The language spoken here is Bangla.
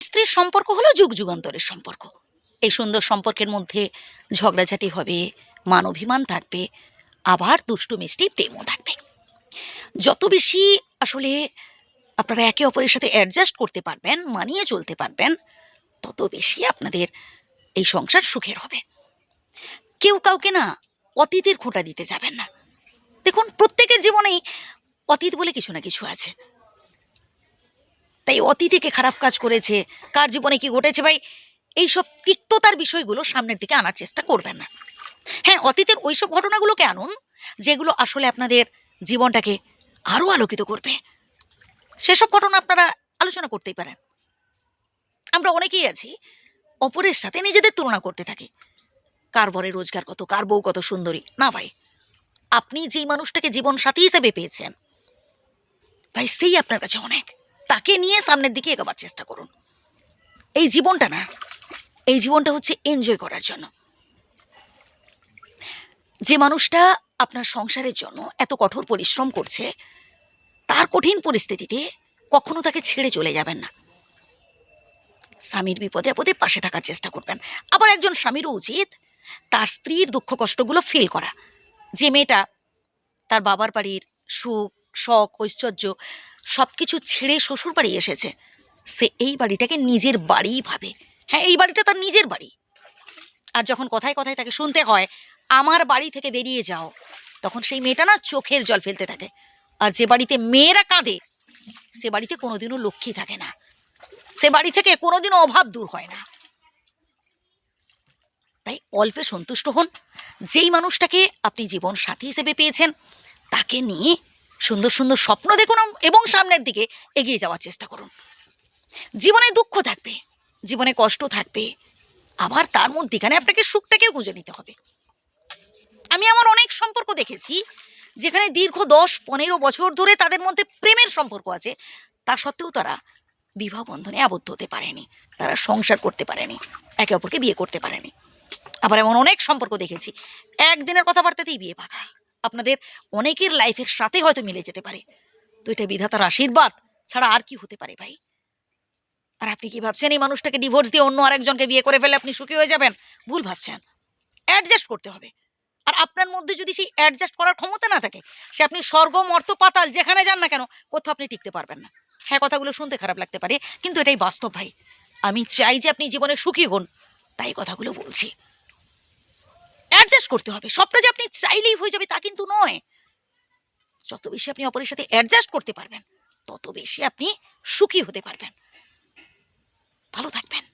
স্ত্রীর সম্পর্ক হলো যুগ যুগান্তরের সম্পর্ক। এই সুন্দর সম্পর্কের মধ্যে ঝগড়াঝাটি হবে মান অভিমান থাকবে, আবার দুষ্টু মিষ্টি প্রেমও থাকবে। যত বেশি আসলে আপনারা একে অপরের সাথে অ্যাডজাস্ট করতে পারবেন, মানিয়ে চলতে পারবেন, তত বেশি আপনাদের এই সংসার সুখের হবে। কেউ কাউকে না অতীতের খোঁটা দিতে যাবেন না। দেখুন, প্রত্যেকের জীবনেই অতীত বলে কিছু না কিছু আছে। তাই অতীতে কে খারাপ কাজ করেছে। কার জীবনে কি ঘটেছে ভাই? এইসব তিক্ততার বিষয়গুলো সামনের দিকে আনার চেষ্টা করবেন না। হ্যাঁ অতীতের ওইসব ঘটনাগুলোকে আনুন, যেগুলো আসলে আপনাদের জীবনটাকে আরও আলোকিত করবে। সেসব ঘটনা আপনারা আলোচনা করতেই পারেন। আমরা অনেকেই আছি, অপরের সাথে নিজেদের তুলনা করতে থাকি। কার বরে রোজগার কত, কার বউ কত সুন্দরী। না ভাই, আপনি যেই মানুষটাকে জীবন সাথী হিসেবে পেয়েছেন, ভাই, সেই আপনার কাছে অনেক। তাকে নিয়ে সামনের দিকে এগোবার চেষ্টা করুন। এই জীবনটা না, এই জীবনটা হচ্ছে এনজয় করার জন্য। যে মানুষটা আপনার সংসারের জন্য এত কঠোর পরিশ্রম করছে, তার কঠিন পরিস্থিতিতে কখনো তাকে ছেড়ে চলে যাবেন না। স্বামীর বিপদে আপদে পাশে থাকার চেষ্টা করবেন। আবার একজন স্বামীরও উচিত তার স্ত্রীর দুঃখ কষ্টগুলো ফিল করা। যে মেয়েটা তার বাবার বাড়ির সুখ শখ, ঐশ্বর্য সব কিছু ছেড়ে শ্বশুর বাড়ি এসেছে। সে এই বাড়িটাকে নিজের বাড়িই ভাবে। হ্যাঁ এই বাড়িটা তার নিজের বাড়ি। আর যখন কথায় কথায় তাকে শুনতে হয়, আমার বাড়ি থেকে বেরিয়ে যাও। তখন সেই মেয়েটা না চোখের জল ফেলতে থাকে। আর যে বাড়িতে মেয়েরা কাঁদে, সে বাড়িতে কোনোদিনও লক্ষ্মী থাকে না। সে বাড়ি থেকে কোনোদিনও অভাব দূর হয় না। তাই অল্পে সন্তুষ্ট হন। যেই মানুষটাকে আপনি জীবন সাথী হিসেবে পেয়েছেন, তাকে নিয়ে সুন্দর সুন্দর স্বপ্ন দেখুন এবং সামনের দিকে এগিয়ে যাওয়ার চেষ্টা করুন। জীবনে দুঃখ থাকবে, জীবনে কষ্ট থাকবে, আবার তার মধ্যেখানে আপনাকে সুখটাকেও খুঁজে নিতে হবে। আমি আমার অনেক সম্পর্ক দেখেছি, যেখানে দীর্ঘ দশ, পনেরো বছর ধরে তাদের মধ্যে প্রেমের সম্পর্ক আছে। তা সত্ত্বেও তারা বিবাহ বন্ধনে আবদ্ধ হতে পারেনি, তারা সংসার করতে পারেনি, একে অপরকে বিয়ে করতে পারেনি। আবার এমন অনেক সম্পর্ক দেখেছি, একদিনের কথাবার্তাতেই বিয়ে পাকা আপনাদের অনেকের লাইফের সাথে হয়তো মিলে যেতে পারে। তো এটা বিধাতার আশীর্বাদ ছাড়া আর কি হতে পারে ভাই? আর আপনি কি ভাবছেন এই মানুষটাকে ডিভোর্স দিয়ে অন্য আরেকজনকে বিয়ে করে ফেলে আপনি সুখী হয়ে যাবেন? ভুল ভাবছেন। অ্যাডজাস্ট করতে হবে। আর আপনার মধ্যে যদি সেই অ্যাডজাস্ট করার ক্ষমতা না থাকে, সে আপনি স্বর্গ, মর্ত, পাতাল, যেখানে যান না কেন, কোথাও আপনি টিকতে পারবেন না। হ্যাঁ কথাগুলো শুনতে খারাপ লাগতে পারে, কিন্তু এটাই বাস্তব ভাই। আমি চাই যে আপনি জীবনে সুখী হন, তাই কথাগুলো বলছি। অ্যাডজাস্ট করতে হবে। সবটা যে আপনি চাইলেই হয়ে যাবে তা কিন্তু নয়। যত বেশি আপনি অপরের সাথে অ্যাডজাস্ট করতে পারবেন, তত বেশি আপনি সুখী হতে পারবেন। ভালো থাকবেন।